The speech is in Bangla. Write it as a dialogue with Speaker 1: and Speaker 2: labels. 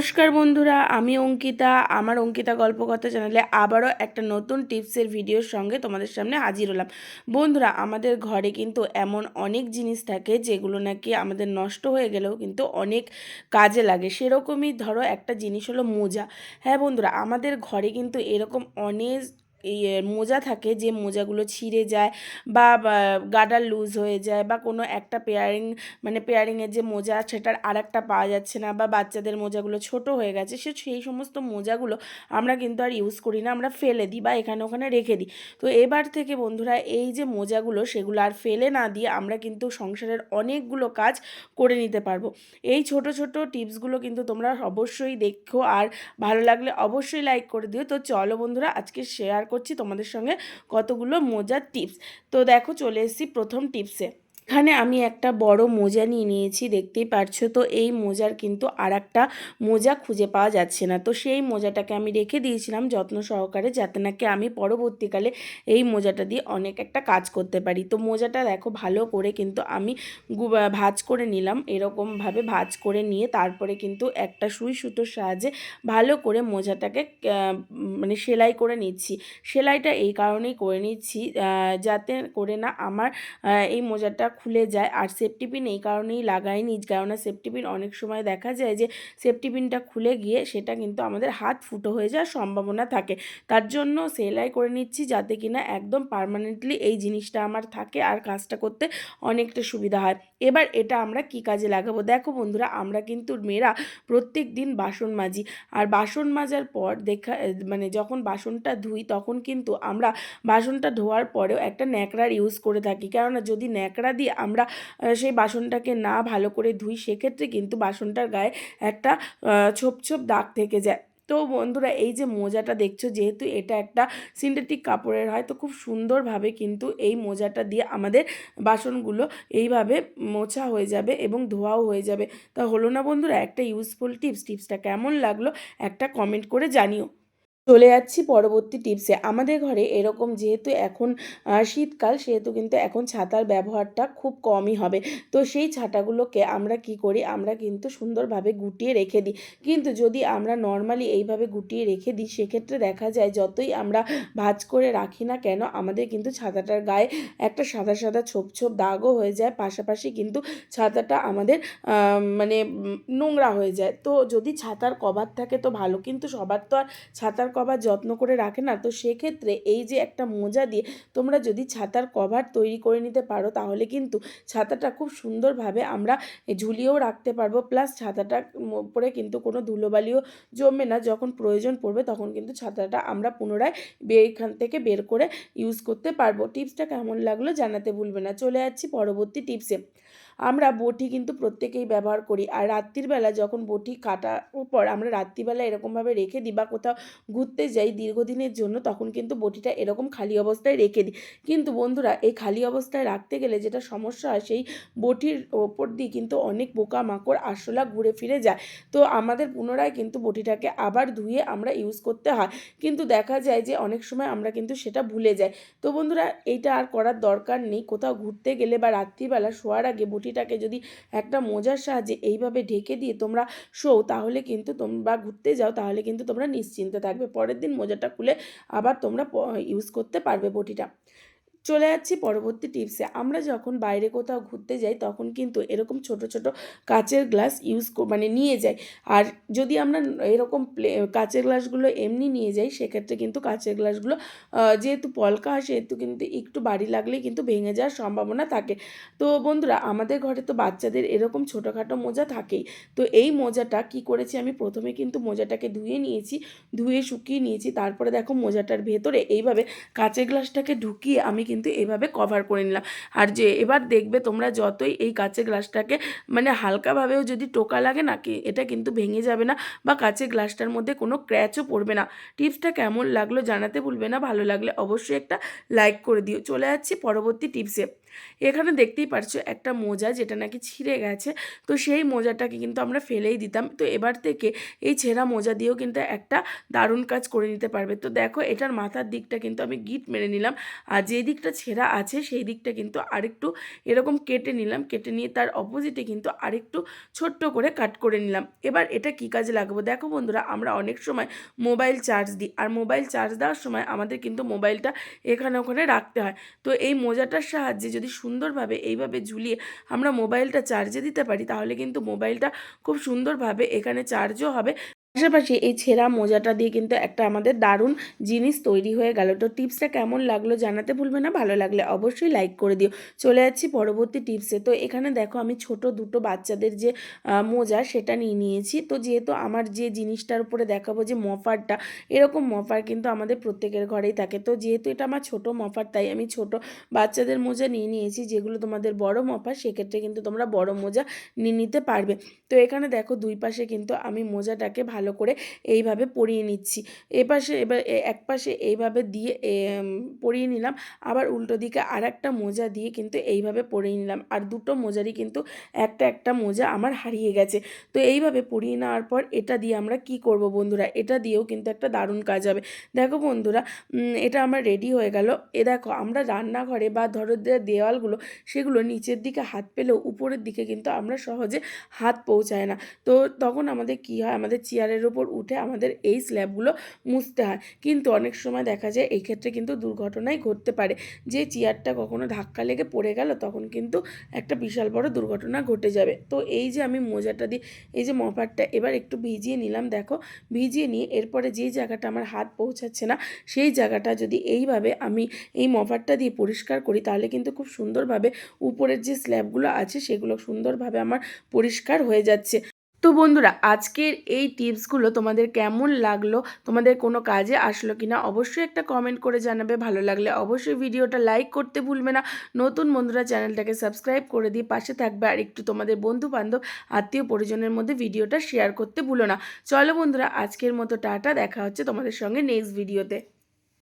Speaker 1: নমস্কার বন্ধুরা, আমি অঙ্কিতা। আমার অঙ্কিতা গল্প কথা চ্যানেলে আবারও একটা নতুন টিপসের ভিডিওর সঙ্গে তোমাদের সামনে হাজির হলাম। বন্ধুরা, আমাদের ঘরে কিন্তু এমন অনেক জিনিস থাকে যেগুলো নাকি আমাদের নষ্ট হয়ে গেলেও কিন্তু অনেক কাজে লাগে। সেরকমই ধরো একটা জিনিস হলো মোজা। হ্যাঁ বন্ধুরা, আমাদের ঘরে কিন্তু এরকম অনেক এই মোজা থাকে যে মোজাগুলো ছিঁড়ে যায় বা গাডার লুজ হয়ে যায় বা কোনো একটা পেয়ারিং মানে পেয়ারিংয়ের যে মোজা সেটার আর একটা পাওয়া যাচ্ছে না বা বাচ্চাদের মোজাগুলো ছোট হয়ে গেছে সে, সেই সমস্ত মোজাগুলো আমরা কিন্তু আর ইউজ করি না, আমরা ফেলে দিই বা এখানে ওখানে রেখে দিই। তো এবার থেকে বন্ধুরা এই যে মোজাগুলো সেগুলো আর ফেলে না দিয়ে আমরা কিন্তু সংসারের অনেকগুলো কাজ করে নিতে পারব। এই ছোট ছোট টিপসগুলো কিন্তু তোমরা অবশ্যই দেখো আর ভালো লাগলে অবশ্যই লাইক করে দিও। তো চলো বন্ধুরা আজকে শেয়ার করছি তোমাদের সঙ্গে কতগুলো মোজার টিপস তো দেখো চলে এসেছি প্রথম টিপসে এখানে আমি একটা বড় মোজা নিয়ে নিয়েছি, দেখতেই পারছ তো? এই মোজার কিন্তু আর একটা মোজা খুঁজে পাওয়া যাচ্ছে না। তো সেই মোজাটাকে আমি রেখে দিয়েছিলাম যত্ন সহকারে যাতে নাকি আমি পরবর্তীকালে এই মোজাটা দিয়ে অনেক একটা কাজ করতে পারি। তো মোজাটা দেখো ভালো করে কিন্তু আমি ভাজ করে নিলাম। এরকমভাবে ভাজ করে নিয়ে তারপরে কিন্তু একটা সুই সুতোর সাহায্যে ভালো করে মোজাটাকে মানে সেলাই করে নিচ্ছি। সেলাইটা এই কারণেই করে নিচ্ছি যাতে করে না আমার এই মোজাটা খুলে যায়। আর সেফটি পিন এই কারণেই লাগাইনি কেননা সেফটি পিন অনেক সময় দেখা যায় যে সেফটি পিনটা খুলে গিয়ে সেটা কিন্তু আমাদের হাত ফুটো হয়ে যাওয়ার সম্ভাবনা থাকে। তার জন্য সেলাই করে নিচ্ছি যাতে কিনা একদম পারমানেন্টলি এই জিনিসটা আমার থাকে আর কাজটা করতে অনেকটা সুবিধা হয়। এবার এটা আমরা কি কাজে লাগাবো? দেখো বন্ধুরা, আমরা কিন্তু মেয়েরা প্রত্যেক দিন বাসন মাজি। আর বাসন মাজার পর দেখা মানে যখন বাসনটা ধুই তখন কিন্তু আমরা বাসনটা ধোয়ার পরেও একটা ন্যাকড়ার ইউজ করে থাকি। কেননা যদি ন্যাকড়া দিয়ে আমরা সেই বাসনটাকে না ভালো করে ধুই, সেক্ষেত্রে কিন্তু বাসনটার গায়ে একটা ছোপ ছোপ দাগ থেকে যায়। তো বন্ধুরা, এই যে মোজাটা দেখছ, যেহেতু এটা একটা সিনথেটিক কাপড়ের হয়, তো খুব সুন্দরভাবে কিন্তু এই মোজাটা দিয়ে আমাদের বাসনগুলো এইভাবে মোছা হয়ে যাবে এবং ধোয়াও হয়ে যাবে। তা হলো না বন্ধুরা, একটা ইউজফুল টিপস টিপসটা কেমন লাগল, একটা কমেন্ট করে জানিও। চলে যাচ্ছি পরবর্তী টিপসে আমাদের ঘরে এরকম যেহেতু এখন শীতকাল, সেহেতু কিন্তু এখন ছাতার ব্যবহারটা খুব কমই হবে। তো সেই ছাতাগুলোকে আমরা কি করি? আমরা কিন্তু সুন্দরভাবে গুটিয়ে রেখে দিই। কিন্তু যদি আমরা নর্মালি এইভাবে গুটিয়ে রেখে দিই, সেক্ষেত্রে দেখা যায় যতই আমরা ভাজ করে রাখি না কেন, আমাদের কিন্তু ছাতাটার গায়ে একটা সাদা সাদা ছোপ ছোপ দাগও হয়ে যায়। পাশাপাশি কিন্তু ছাতাটা আমাদের মানে নোংরা হয়ে যায়। তো যদি ছাতার কভার থাকে তো ভালো। কিন্তু সবার তো আর ছাতার কভার যত্ন করে রাখে না, তো সেক্ষেত্রে এই যে একটা মোজা দিয়ে তোমরা যদি ছাতার কভার তৈরি করে নিতে পারো, তাহলে কিন্তু ছাতাটা খুব সুন্দরভাবে আমরা ঝুলিয়েও রাখতে পারব। প্লাস ছাতাটার উপরে কিন্তু কোনো ধুলোবালিও জমবে না, যখন প্রয়োজন পড়বে তখন কিন্তু ছাতাটা আমরা পুনরায় এখান থেকে বের করে ইউজ করতে পারব। টিপসটা কেমন লাগল জানাতে ভুলবে না। চলে যাচ্ছি পরবর্তী টিপসে। আমরা বটি কিন্তু প্রত্যেকেই ব্যবহার করি। আর রাত্রির বেলা যখন বটি কাটার পর আমরা রাত্রিবেলা এরকমভাবে রেখে দিই বা কোথাও ঘুরতে যাই দীর্ঘদিনের জন্য, তখন কিন্তু বটিটা এরকম খালি অবস্থায় রেখে দিই। কিন্তু বন্ধুরা, এই খালি অবস্থায় রাখতে গেলে যেটা সমস্যা হয়, সেই বটির ওপর দিয়ে কিন্তু অনেক পোকা মাকড় আরশোলা ঘুরে ফিরে যায়। তো আমাদের পুনরায় কিন্তু বটিটাকে আবার ধুয়ে আমরা ইউজ করতে হয়। কিন্তু দেখা যায় যে অনেক সময় আমরা কিন্তু সেটা ভুলে যাই। তো বন্ধুরা, এইটা আর করার দরকার নেই। কোথাও ঘুরতে গেলে বা রাত্রিবেলা শোয়ার আগে বটি রুটিটাকে যদি একটা মজার সাহায্যে এইভাবে ঢেকে দিয়ে তোমরা শোও তাহলে কিন্তু তোমরা ঘুরতে যাও, তাহলে কিন্তু তোমরা নিশ্চিন্তে থাকবে। পরের দিন মজাটা খুলে আবার তোমরা ইউজ করতে পারবে বটিটা। চলে যাচ্ছি পরবর্তী টিপসে আমরা যখন বাইরে কোথাও ঘুরতে যাই, তখন কিন্তু এরকম ছোট ছোট কাচের গ্লাস ইউজ মানে নিয়ে যাই। আর যদি আমরা এরকম প্লে, কাচের গ্লাসগুলো এমনি নিয়ে যাই, সেক্ষেত্রে কিন্তু কাচের গ্লাসগুলো যেহেতু পলকা হয়, সেহেতু কিন্তু একটু বাড়ি লাগলেই কিন্তু ভেঙে যাওয়ার সম্ভাবনা থাকে। তো বন্ধুরা, আমাদের ঘরে তো বাচ্চাদের এরকম ছোটোখাটো মোজা থাকেই। তো এই মোজাটা কি করেছি আমি? প্রথমে কিন্তু মোজাটাকে ধুয়ে নিয়েছি, ধুয়ে শুকিয়ে নিয়েছি। তারপরে দেখো মোজাটার ভেতরে এইভাবে কাচের গ্লাসটাকে ঢুকিয়ে আমি কিন্তু এভাবে কভার করে নিলাম। আর যে এবার দেখবে তোমরা যতই এই কাঁচের গ্লাসটাকে মানে হালকাভাবেও যদি টোকা লাগে না, কি এটা কিন্তু ভেঙে যাবে না বা কাঁচের গ্লাসটার মধ্যে কোনো ক্র্যাচও পড়বে না। টিপসটা কেমন লাগল জানাতে ভুলবে না, ভালো লাগলে অবশ্যই একটা লাইক করে দিও। চলে যাচ্ছি পরবর্তী টিপসে। এখানে দেখতেই পারছ একটা মোজা যেটা নাকি ছিঁড়ে গেছে। তো সেই মোজাটাকে কিন্তু আমরা ফেলেই দিতাম। তো এবার থেকে এই ছেঁড়া মোজা দিয়েও কিন্তু একটা দারুণ কাজ করে নিতে পারবে। তো দেখো এটার মাথার দিকটা কিন্তু আমি গিট মেরে নিলাম। আর যে দিকটা ছেঁড়া আছে সেই দিকটা কিন্তু আরেকটু এরকম কেটে নিলাম। কেটে নিয়ে তার অপোজিটে কিন্তু আরেকটু ছোট্ট করে কাট করে নিলাম। এবার এটা কি কাজে লাগাবো? দেখো বন্ধুরা, আমরা অনেক সময় মোবাইল চার্জ দিই। আর মোবাইল চার্জ দেওয়ার সময় আমাদের কিন্তু মোবাইলটা এখানে ওখানে রাখতে হয়। তো এই মোজাটার সাহায্যে যদি সুন্দরভাবে এইভাবে ঝুলিয়ে আমরা মোবাইলটা চার্জে দিতে পারি, তাহলে কিন্তু মোবাইলটা খুব সুন্দরভাবে এখানে চার্জও হবে। পাশাপাশি এই ছেঁড়া মোজাটা দিয়ে কিন্তু একটা আমাদের দারুণ জিনিস তৈরি হয়ে গেল। তো টিপসটা কেমন লাগল জানাতে ভুলবে না, ভালো লাগলে অবশ্যই লাইক করে দিও। চলে যাচ্ছি পরবর্তী টিপসে। তো এখানে দেখো আমি ছোট দুটো বাচ্চাদের যে মোজা সেটা নিয়ে নিয়েছি। তো যেহেতু আমার যে জিনিসটার উপরে দেখাবো যে মফারটা, এরকম মফার কিন্তু আমাদের প্রত্যেকের ঘরেই থাকে। তো যেহেতু এটা আমার ছোট মফার, তাই আমি ছোট বাচ্চাদের মোজা নিয়ে নিয়েছি। যেগুলো তোমাদের বড় মফার, সেক্ষেত্রে কিন্তু তোমরা বড় মোজা নিয়ে নিতে পারবে। তো এখানে দেখো দুই পাশে কিন্তু আমি মোজাটাকে ভালো করে এইভাবে পরিয়ে নিচ্ছি। এপাশে এবার এক পাশে এইভাবে দিয়ে পরিয়ে নিলাম। আবার উল্টো দিকে আর একটা মোজা দিয়ে কিন্তু এইভাবে পরিয়ে নিলাম। আর দুটো মোজারই কিন্তু একটা একটা মোজা আমার হারিয়ে গেছে। তো এইভাবে পরিয়ে নেওয়ার পর এটা দিয়ে আমরা কি করব বন্ধুরা? এটা দিয়েও কিন্তু একটা দারুণ কাজ হবে। দেখো বন্ধুরা এটা আমার রেডি হয়ে গেল। এ দেখো, আমরা রান্নাঘরে বা ধরো দেওয়ালগুলো সেগুলো নিচের দিকে হাত পেলেও উপরের দিকে কিন্তু আমরা সহজে হাত পৌঁছায় না। তো তখন আমাদের কি হয়? আমাদের চেয়ারের ওপর উঠে আমাদের এই স্ল্যাবগুলো মুছতে হয়। কিন্তু অনেক সময় দেখা যায় এই ক্ষেত্রে কিন্তু দুর্ঘটনাই ঘটতে পারে। যে চেয়ারটা কখনো ধাক্কা লেগে পড়ে গেল, তখন কিন্তু একটা বিশাল বড় দুর্ঘটনা ঘটে যাবে। তো এই যে আমি মোজাটা দিয়ে, এই যে মফারটা এবার একটু ভিজিয়ে নিলাম, দেখো। ভিজিয়ে নিয়ে এরপরে যেই জায়গাটা আমার হাত পৌঁছাচ্ছে না, সেই জায়গাটা যদি এইভাবে আমি এই মফারটা দিয়ে পরিষ্কার করি, তাহলে কিন্তু খুব সুন্দরভাবে উপরের যে স্ল্যাবগুলো আছে, সেগুলো সুন্দরভাবে আমার পরিষ্কার হয়ে যাচ্ছে। তো বন্ধুরা, আজকের এই টিপসগুলো তোমাদের কেমন লাগল, তোমাদের কোনো কাজে আসলো কি না অবশ্যই একটা কমেন্ট করে জানাবে। ভালো লাগলে অবশ্যই ভিডিওটা লাইক করতে ভুলবে না। নতুন বন্ধুরা চ্যানেলটাকে সাবস্ক্রাইব করে দিয়ে পাশে থাকবে আর একটু তোমাদের বন্ধু বান্ধব আত্মীয় পরিজনের মধ্যে ভিডিওটা শেয়ার করতে ভুলো না। চলো বন্ধুরা, আজকের মতো টাটা, দেখা হচ্ছে তোমাদের সঙ্গে নেক্সট ভিডিওতে